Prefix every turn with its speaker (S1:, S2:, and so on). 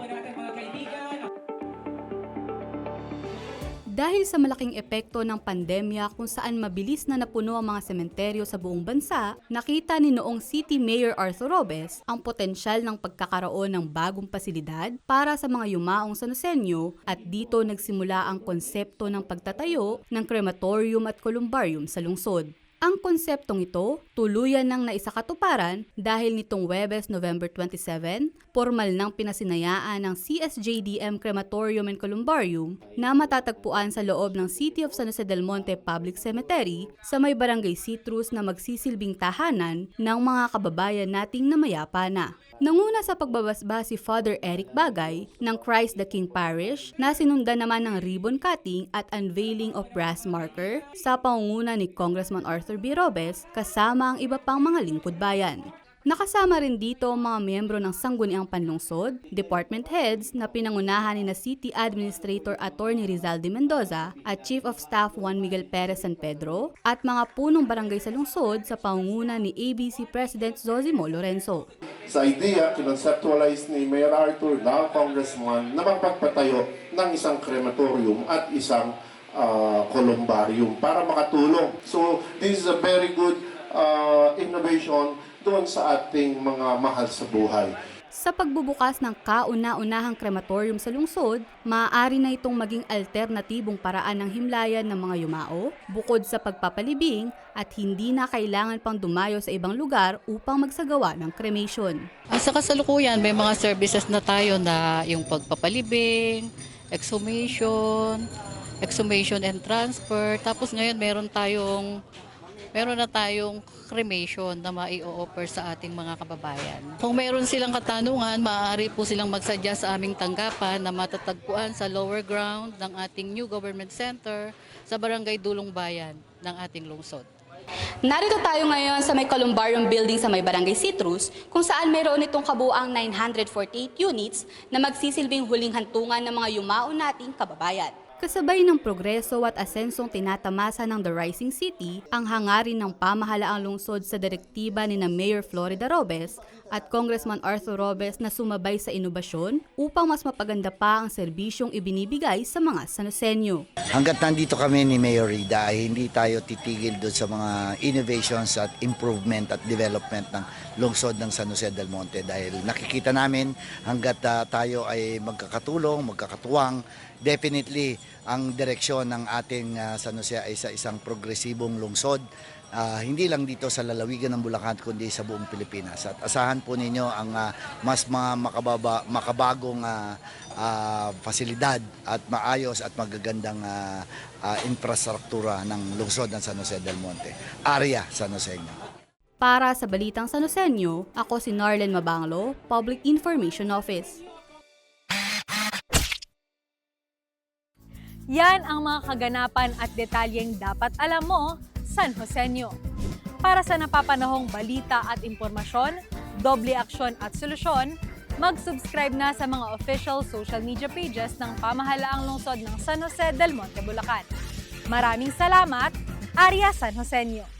S1: po natin mga kaibigan.
S2: Dahil sa malaking epekto ng pandemya kung saan mabilis na napuno ang mga sementeryo sa buong bansa, nakita ni noong City Mayor Arthur Robes ang potensyal ng pagkakaroon ng bagong pasilidad para sa mga yumaong Sanosenyo at dito nagsimula ang konsepto ng pagtatayo ng crematorium at columbarium sa lungsod. Ang konseptong ito tuluyan ng naisakatuparan dahil nitong Webes November 27, formal nang pinasinayaan ng CSJDM Crematorium and Columbarium na matatagpuan sa loob ng City of San Jose del Monte Public Cemetery sa may barangay Citrus na magsisilbing tahanan ng mga kababayan nating namayapa na. Nanguna sa pagbabasba si Father Eric Bagay ng Christ the King Parish na sinundan naman ng ribbon cutting at unveiling of brass marker sa pangunguna ni Congressman Arthur B. Robes kasama ang iba pang mga lingkod bayan. Nakasama rin dito ang mga miyembro ng Sangguniang Panlungsod, department heads na pinangunahan ni na City Administrator Attorney Rizal de Mendoza at Chief of Staff Juan Miguel Perez San Pedro at mga punong barangay sa lungsod sa pangunguna ni ABC President Zozimo Lorenzo.
S3: sa idea, kinonceptualize ni Mayor Arthur na congressman na magpagpatayo ng isang crematorium at isang ah, columbarium para makatulong. So, this is a very good ah, innovation doon sa ating mga mahal sa buhay.
S2: Sa pagbubukas ng kauna-unahang krematorium sa lungsod, maaari na itong maging alternatibong paraan ng himlayan ng mga yumao, bukod sa pagpapalibing at hindi na kailangan pang dumayo sa ibang lugar upang magsagawa ng cremation.
S4: Sa kasalukuyan, may mga services na tayo na yung pagpapalibing, exhumation, exhumation and transfer. Tapos ngayon meron tayong meron na tayong cremation na mai-offer sa ating mga kababayan. Kung meron silang katanungan, maaari po silang magsadya sa aming tanggapan na matatagpuan sa lower ground ng ating new government center sa Barangay Dulong Bayan ng ating lungsod.
S2: Narito tayo ngayon sa may Columbarium Building sa may Barangay Citrus, kung saan mayroon itong kabuang 948 units na magsisilbing huling hantungan ng mga yumao nating kababayan. Kasabay ng progreso at asensong tinatamasa ng The Rising City, ang hangarin ng pamahalaang lungsod sa direktiba ni na Mayor Florida Robes at Congressman Arthur Robes na sumabay sa inobasyon upang mas mapaganda pa ang serbisyong ibinibigay sa mga Sanosenyo.
S5: Hanggat nandito kami ni Mayor Rida ay hindi tayo titigil doon sa mga innovations at improvement at development ng lungsod ng San Jose del Monte dahil nakikita namin hanggat ah, tayo ay magkakatulong, magkakatuwang, definitely ang direksyon ng ating ah, San Jose ay sa isang progresibong lungsod. Ah, hindi lang dito sa lalawigan ng Bulacan kundi sa buong Pilipinas. At asahan po ninyo ang ah, mas mga makababa, makabagong ah, ah, pasilidad at maayos at magagandang ah, ah, infrastruktura ng lungsod ng San Jose del Monte. Area San Jose.
S2: Para sa Balitang Sanosenyo, ako si Narlen Mabanglo, Public Information Office.
S6: Yan ang mga kaganapan at detalyeng dapat alam mo, San Joseño. Para sa napapanahong balita at impormasyon, doble aksyon at solusyon, mag-subscribe na sa mga official social media pages ng pamahalaang lungsod ng San Jose del Monte, Bulacan. Maraming salamat, Arya San Joseño.